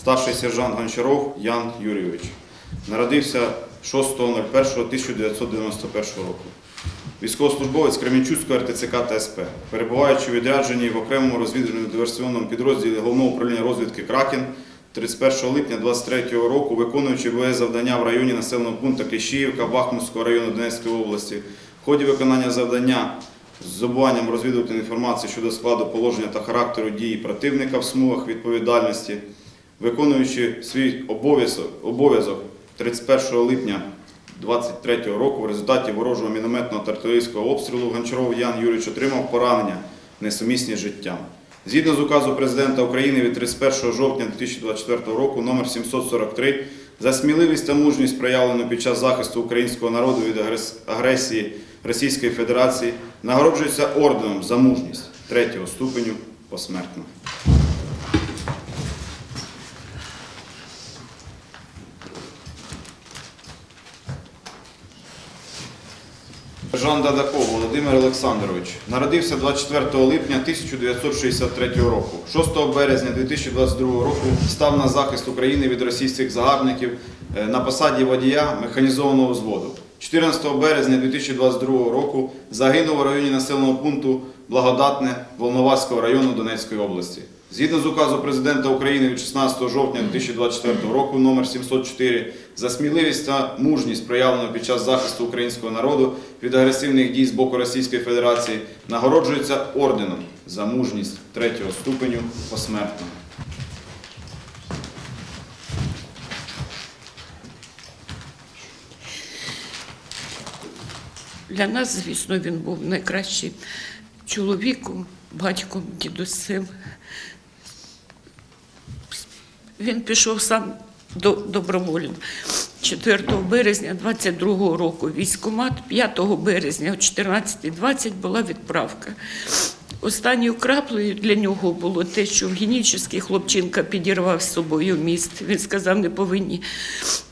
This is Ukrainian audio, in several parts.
старший сержант Гончаров Ян Юрійович. Народився 6.01.1991 року. Військовослужбовець Кремінчуцького РТЦК та СП, перебуваючи у відрядженні в окремому розвідувально-диверсійному підрозділі Головного управління розвідки Кракен 31 липня 2023 року, виконуючи бойове завдання в районі населеного пункту Кліщіївка Бахмутського району Донецької області, в ході виконання завдання з здобуванням розвідувальної інформації щодо складу положення та характеру дії противника в смугах відповідальності, виконуючи свій обов'язок, обов'язок 31 липня 23 року в результаті ворожого мінометного артилерійського обстрілу Гончаров Ян Юрійович отримав поранення, несумісні з життям. Згідно з указу президента України від 31 жовтня 2024 року номер 743 за сміливість та мужність, проявлену під час захисту українського народу від агресії Російської Федерації, нагороджується орденом за мужність третього ступеню посмертно. Жан Дадаков Володимир Олександрович народився 24 липня 1963 року. 6 березня 2022 року став на захист України від російських загарбників е, на посаді водія механізованого взводу. 14 березня 2022 року загинув у районі населеного пункту Благодатне Волноваського району Донецької області. Згідно з указу президента України від 16 жовтня 2024 року номер 704 за сміливість та мужність, проявлену під час захисту українського народу від агресивних дій з боку Російської Федерації, нагороджується орденом за мужність третього ступеню посмертно. Для нас, звісно, він був найкращим чоловіком, батьком, дідусем. Він пішов сам до добровольно 4 березня 22 року. в Військкомат 5 березня о 14.20 була відправка. Останньою краплею для нього було те, що в генічний хлопчинка підірвав з собою міст. Він сказав, не повинні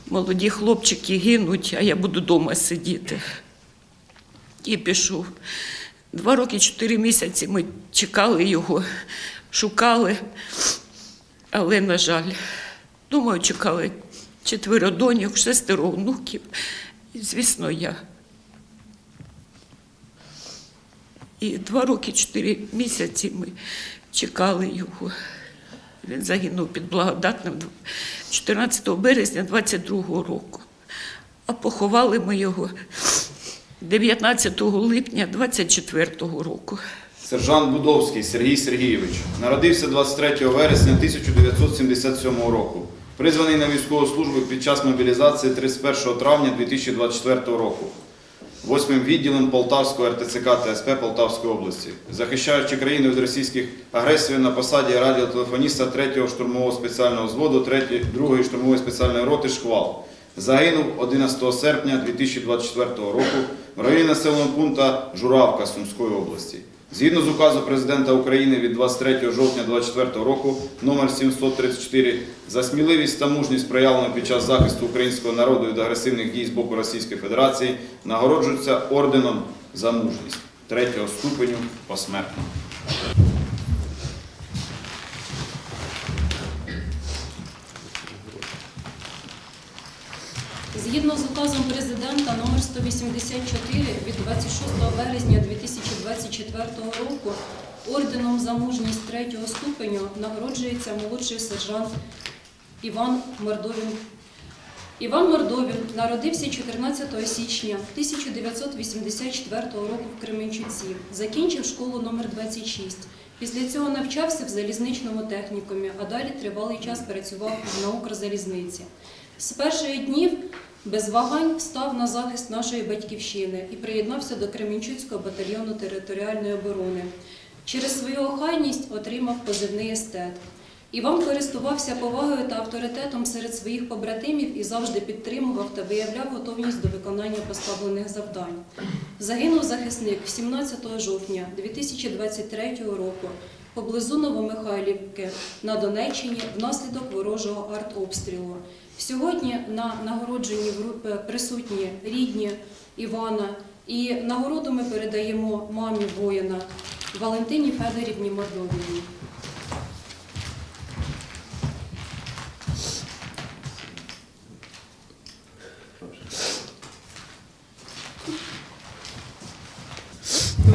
молоді хлопчики гинуть, а я буду вдома сидіти і пішов. Два роки, чотири місяці ми чекали його, шукали, але, на жаль, думаю, чекали четверо доньок, шестеро внуків, і, звісно, я. І два роки, чотири місяці ми чекали його. Він загинув під благодатним 14 березня 22 року. А поховали ми його 19 липня 24-го року. Сержант Будовський Сергій Сергійович народився 23 вересня 1977 року. Призваний на військову службу під час мобілізації 31 травня 2024 року. Восьмим відділом Полтавського РТЦК та СП Полтавської області, захищаючи країну від російських агресій на посаді радіотелефоніста 3-го штурмового спеціального взводу 2-ї штурмової спеціальної роти Шквал. Загинув 11 серпня 2024 року в районі населеного пункту Журавка Сумської області. Згідно з указу президента України від 23 жовтня 2024 року номер 734 за сміливість та мужність проявлену під час захисту українського народу від агресивних дій з боку Російської Федерації нагороджується орденом за мужність третього ступеню посмертно. Згідно з указом президента 184 від 26 березня 2024 року орденом за мужність третього ступеню нагороджується молодший сержант Іван Мордовін. Іван Мордовін народився 14 січня 1984 року в Кременчуці. Закінчив школу номер 26. Після цього навчався в залізничному технікумі, а далі тривалий час працював на Укрзалізниці. З перших днів без вагань став на захист нашої батьківщини і приєднався до Кременчуцького батальйону територіальної оборони. Через свою охайність отримав позивний естет. Іван користувався повагою та авторитетом серед своїх побратимів і завжди підтримував та виявляв готовність до виконання поставлених завдань. Загинув захисник 17 жовтня 2023 року поблизу Новомихайлівки на Донеччині внаслідок ворожого артобстрілу. Сьогодні на нагородженні присутні рідні Івана, і нагороду ми передаємо мамі воїна Валентині Федорівні Мордовій.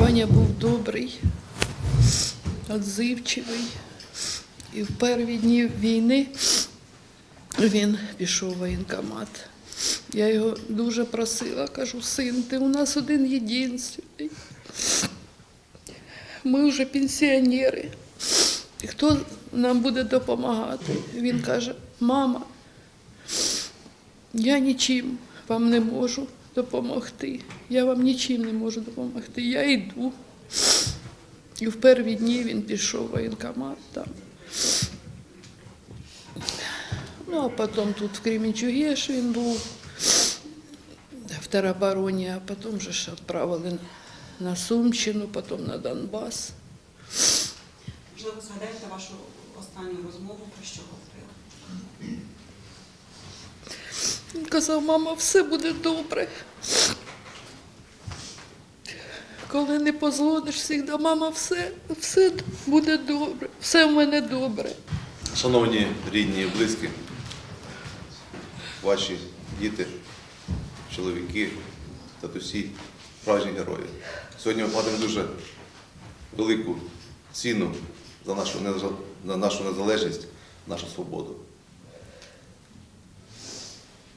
Ваня був добрий, відзивчивий і в перші дні війни він пішов в воєнкомат. Я його дуже просила, кажу, син, ти у нас один єдинственний. Ми вже пенсіонери. І хто нам буде допомагати? Він каже, мама, я нічим вам не можу допомогти. Я вам нічим не можу допомогти. Я йду. І в перші дні він пішов в воєнкомат там. Ну, а потім тут в Кременчугі ж він був, в теробороні, а потім же ж відправили на Сумщину, потім на Донбас. Можливо, згадаєте вашу останню розмову, про що говорили? Він казав, мама, все буде добре. Коли не позвониш завжди, мама, все, все буде добре, все в мене добре. Шановні рідні і близькі, ваші діти, чоловіки, татусі, справжні герої. Сьогодні ми платимо дуже велику ціну за нашу, за нашу незалежність, нашу свободу.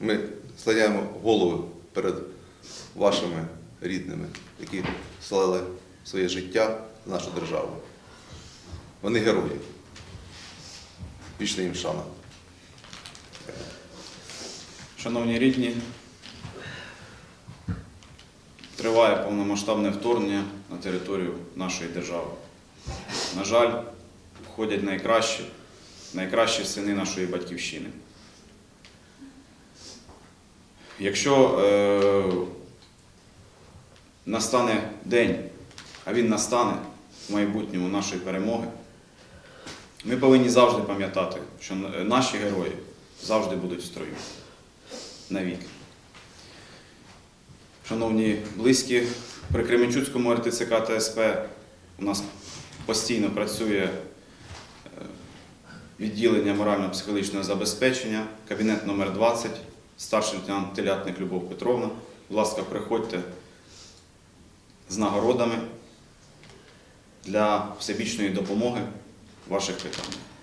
Ми склоняємо голови перед вашими рідними, які слали своє життя за нашу державу. Вони герої. Вічна їм шана. Шановні рідні, триває повномасштабне вторгнення на територію нашої держави. На жаль, входять найкращі, найкращі сини нашої батьківщини. Якщо е, настане день, а він настане в майбутньому нашої перемоги, ми повинні завжди пам'ятати, що е, наші герої завжди будуть в строю навіки. Шановні близькі, при Кременчуцькому РТЦК та СП у нас постійно працює е, відділення морально-психологічного забезпечення, кабінет номер 20, старший лейтенант Телятник Любов Петровна. Будь ласка, приходьте з нагородами для всебічної допомоги ваших питаннях.